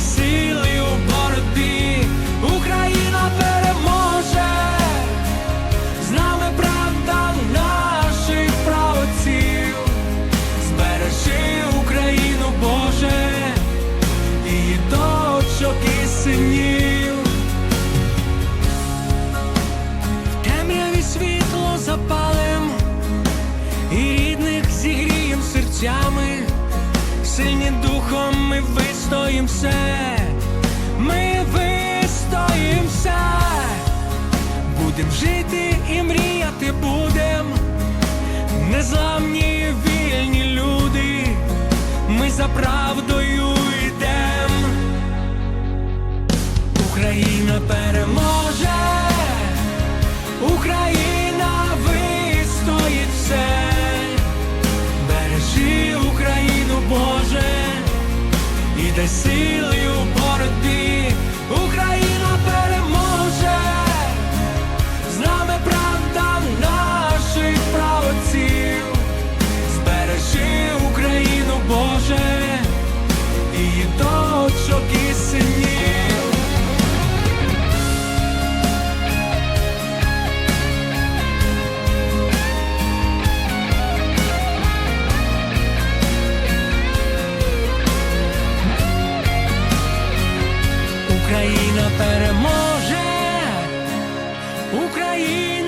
І дай сили у сильні духом ми вистоїм все, ми вистоїм все, будем жити і мріяти будем, незламні вільні люди, ми за правдою йдем. Україна переможе, і дай сили у боротьбі, Україна переможе, Україна переможе, Україна.